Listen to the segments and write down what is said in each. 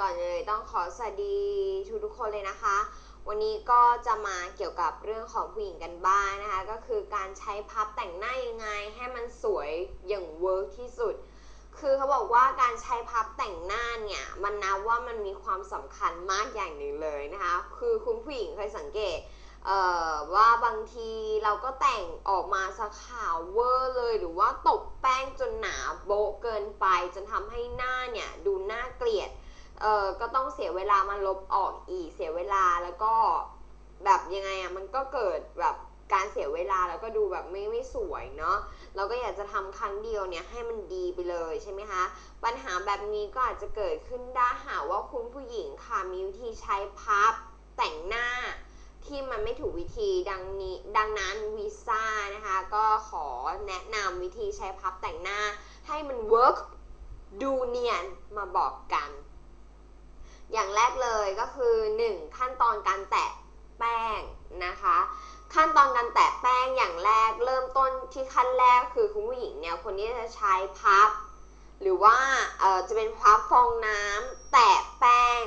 ก่อนเลยต้องขอสวัสดีทุกทุกคนเลยนะคะ วันนี้ก็จะมาเกี่ยวกับเรื่องของผู้หญิงกันบ้างนะคะ ก็คือการใช้พับแต่งหน้ายังไงให้มันสวยอย่างเวิร์กที่สุด คือเขาบอกว่าการใช้พับแต่งหน้าเนี่ยมันนับว่ามันมีความสำคัญมากอย่างหนึ่งเลยนะคะ คือคุณผู้หญิงเคยสังเกตเอ่อว่าบางทีเราก็แต่งออกมาสขาวเวอร์เลยหรือว่าตบแป้งจนหนาโบเกินไป จนทำให้หน้าเนี่ย ดูน่าเกลียด เออก็ต้องเสียเวลามาลบออกอีกเสียเวลาแล้วก็แบบยังไงอะมันก็เกิดแบบการเสียเวลาแล้วก็ดูแบบไม่ไม่สวยเนาะเราก็อยากจะทำครั้งเดียวเนี่ยให้มันดีไปเลยใช่ไหมคะปัญหาแบบนี้ก็อาจจะเกิดขึ้นได้หากว่าคุณผู้หญิงค่ะมีวิธีใช้พับแต่งหน้าที่มันไม่ถูกวิธีดังนี้ดังนั้นวีซ่านะคะก็ขอแนะนำวิธีใช้พับแต่งหน้าให้มันเวิร์กดูเนียนมาบอกกัน อย่างแรกเลยก็คือ 1 ขั้นตอนการแตะแป้งนะคะ ขั้นตอนการแตะแป้งอย่างแรกเริ่มต้นที่ขั้นแรกคือคุณผู้หญิงเนี่ยคนที่จะใช้พับ หรือว่าเอ่อจะเป็นพับฟองน้ำแตะแป้ง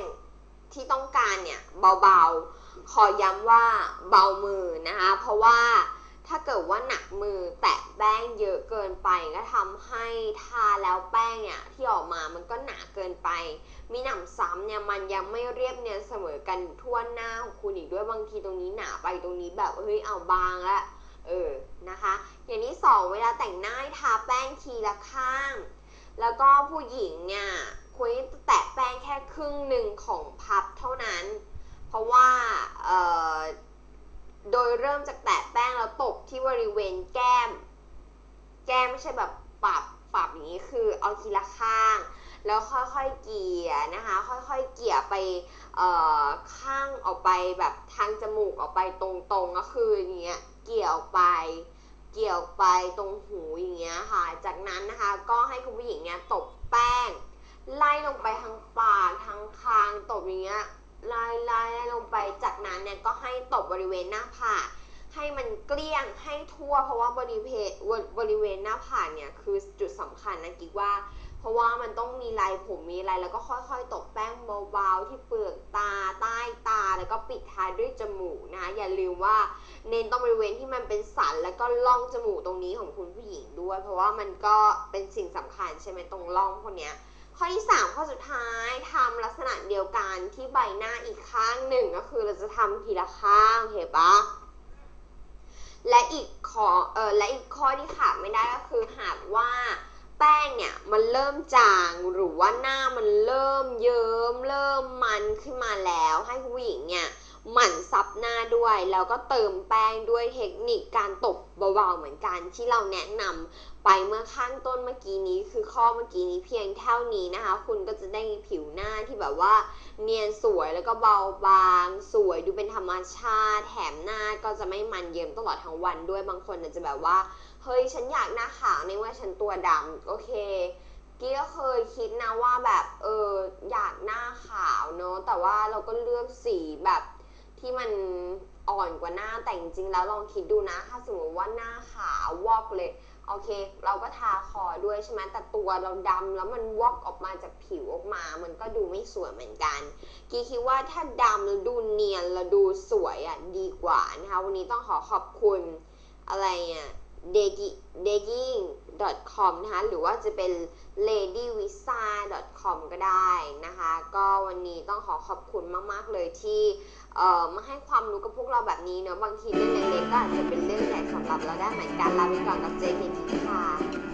ที่ต้องการเนี่ยเบาๆ ขอย้ำว่าเบามือนะคะ เพราะว่าถ้าเกิดว่าหนักมือแตะ แป้งเยอะเกินไปก็ทำให้ทาแล้วแป้งเนี่ยที่ออกมามันก็หนาเกินไป มีหนำซ้ำเนี่ยมันยังไม่เรียบเนียนเสมอกันทั่วหน้าของคุณอีกด้วยบางทีตรงนี้หนาไปตรงนี้แบบเฮ้ยเอาบางละเออนะคะ อย่างที่สองเวลาแต่งหน้าทาแป้งทีละข้าง แล้วก็ผู้หญิงเนี่ยควรจะแตะแป้งแค่ครึ่งหนึ่งของพับเท่านั้น เพราะว่าเอ่อโดยเริ่มจากแตะแป้งแล้วตบที่บริเวณแก้ม แก้ไม่ใช่แบบปรับปรับอย่างนี้คือเอาทีละข้าง แล้วค่อยๆเกี่ยนะคะ ค่อยๆเกี่ยไปเอ่อข้างออกไปแบบทางจมูกออกไปตรงๆก็คืออย่างเงี้ยเกี่ยวไป เกี่ยวไปตรงหูอย่างเงี้ยค่ะ จากนั้นนะคะก็ให้คุณผู้หญิงเนี่ยตบแป้ง ไล่ลงไปทางปากทางคางตบอย่างเงี้ยไล่ไล่ไล่ลงไปจากนั้นเนี่ยก็ให้ตบบริเวณหน้าผาก ให้มันเกลี้ยงให้ทั่ว เพราะว่าบริเวณบริเวณหน้าผากเนี่ยคือจุดสำคัญนะกิ๊กว่า เพราะว่ามันต้องมีลายผมมีอะไรแล้วก็ค่อยๆตบแป้งเบาๆที่เปลือกตาใต้ตาแล้วก็ปิดท้ายด้วยจมูกนะอย่าลืมว่าเน้นตรงบริเวณที่มันเป็นสันแล้วก็ล่องจมูกตรงนี้ของคุณผู้หญิงด้วย เพราะว่ามันก็เป็นสิ่งสำคัญใช่ไหมตรงล่องพวกเนี้ยข้อที่ 3 ข้อสุดท้ายทำลักษณะเดียวกันที่ใบหน้าอีกข้างหนึ่งก็คือเราจะทำทีละข้างเห็นปะ และอีกข้อเออและอีกข้อที่ขาดไม่ได้ก็คือหากว่าแป้งเนี่ยมันเริ่มจางหรือว่าหน้ามันเริ่มเยิ้มเริ่มมันขึ้นมาแล้วให้ผู้หญิงเนี่ย หมั่นซับหน้าด้วย แล้วก็เติมแป้งด้วยเทคนิคการตบเบาๆเหมือนกันที่เราแนะนำไปเมื่อข้างต้นเมื่อกี้นี้ คือข้อเมื่อกี้นี้เพียงเท่านี้นะคะ คุณก็จะได้ผิวหน้าที่แบบว่า เนียนสวยแล้วก็เบาบาง สวยดูเป็นธรรมชาติ แถมหน้าก็จะไม่มันเยิ้มตลอดทั้งวันด้วยบางคนอาจจะแบบว่าเฮ้ยฉันอยากหน้าขาวในเมื่อฉันตัวดำโอเคกี้ก็เคยคิดนะว่าแบบเอออยากหน้าขาวเนอะแต่ว่าเราก็เลือกสีแบบ ที่มันอ่อนกว่าหน้าแต่จริงๆแล้วลองคิดดูนะ ถ้าสมมติว่าหน้าขาววอกเลย โอเค เราก็ทาคอด้วยใช่ไหมแต่ตัวเราดำแล้วมันวอกออกมาจากผิวออกมา มันก็ดูไม่สวยเหมือนกันกีคิดว่าถ้าดำแล้วดูเนียนแล้วดูสวยอะดีกว่านะคะ วันนี้ต้องขอขอบคุณอะไรอะ d e g g i n g com นะคะ หรือว่าจะเป็น ladywisa com ก็ได้นะคะ ก็วันนี้ต้องขอขอบคุณมาก ๆ เลยที่เอ่อมาให้ความรู้กับพวกเราแบบนี้เนาะบางทีเรื่องเล็กๆก็อาจจะเป็นเรื่องใหญ่สำหรับเราได้เหมือนกันลาไปก่อนกับเจนนี่ค่ะ